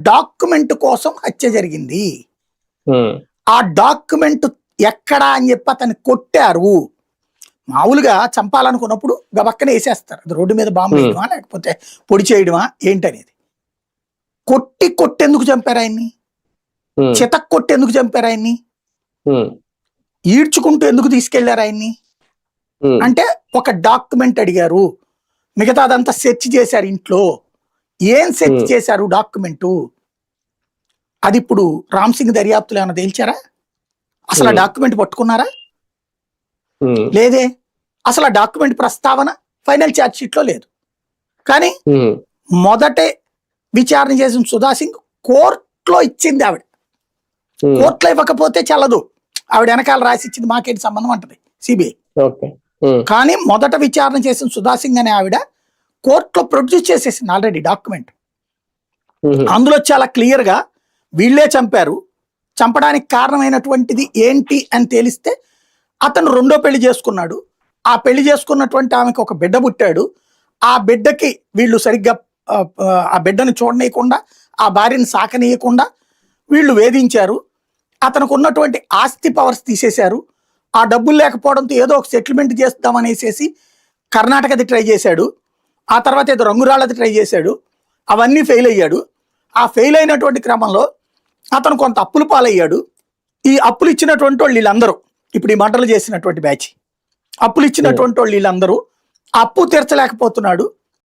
Document కోసం హత్య జరిగింది. ఆ డాక్యుమెంట్ ఎక్కడా అని చెప్పి అతన్ని కొట్టారు. మామూలుగా చంపాలనుకున్నప్పుడు గబక్కన వేసేస్తారు. అది రోడ్డు మీద బాంబు. వేయడమా లేకపోతే పొడి చేయడమా ఏంటనేది. కొట్టి కొట్టెందుకు చంపారు ఆయన్ని? ఉమ్, చితక్ కొట్టి ఎందుకు చంపారు ఆయన్ని? ఈడ్చుకుంటూ ఎందుకు తీసుకెళ్ళారు ఆయన్ని? అంటే ఒక డాక్యుమెంట్ అడిగారు. మిగతాదంతా సెర్చ్ చేశారు ఇంట్లో. ఏం Hmm. చేశారు డాక్యుమెంటు? అది ఇప్పుడు రామ్ సింగ్ దర్యాప్తులు ఏమైనా తేల్చారా? అసలు ఆ. డాక్యుమెంట్ పట్టుకున్నారా? లేదే. అసలు ఆ డాక్యుమెంట్ ప్రస్తావన ఫైనల్ ఛార్జ్ షీట్లో లేదు. కానీ మొదటే విచారణ చేసిన సుధా సింగ్ కోర్టులో ఇచ్చింది ఆవిడ. కోర్టులో ఇవ్వకపోతే చల్లదు. ఆవిడ వెనకాల రాసి ఇచ్చింది మాకేంటి సంబంధం అంటది. సిబిఐ. కానీ మొదట విచారణ చేసిన సుధా సింగ్ అనే ఆవిడ కోర్టులో ప్రొడ్యూస్ చేసేసింది ఆల్రెడీ డాక్యుమెంట్. అందులో చాలా క్లియర్గా వీళ్ళే చంపారు. చంపడానికి కారణమైనటువంటిది ఏంటి అని తెలిస్తే అతను రెండో పెళ్ళి చేసుకున్నాడు. ఆ పెళ్ళి చేసుకున్నటువంటి ఆమెకు ఒక బిడ్డ పుట్టాడు. ఆ బిడ్డకి వీళ్ళు సరిగ్గా ఆ, ఆ బిడ్డను చూడనీయకుండా ఆ భార్యను సాకనీయకుండా వీళ్ళు వేధించారు. అతనికి ఉన్నటువంటి ఆస్తి పవర్స్ తీసేశారు. ఆ డబ్బులు లేకపోవడంతో ఏదో ఒక సెటిల్మెంట్ చేస్తామనేసేసి కర్ణాటకది ట్రై చేశాడు. ఆ తర్వాత ఏదో రంగురాళ్ళది ట్రై చేశాడు. అవన్నీ ఫెయిల్ అయ్యాడు. ఆ ఫెయిల్ అయినటువంటి క్రమంలో అతను కొంత అప్పులు పాలయ్యాడు. ఈ అప్పులు ఇచ్చినటువంటి వాళ్ళు వీళ్ళందరూ ఇప్పుడు ఈ మంటలు చేసినటువంటి బ్యాచ్ అప్పులు ఇచ్చినటువంటి వాళ్ళు వీళ్ళందరూ అప్పు తీర్చలేకపోతున్నాడు.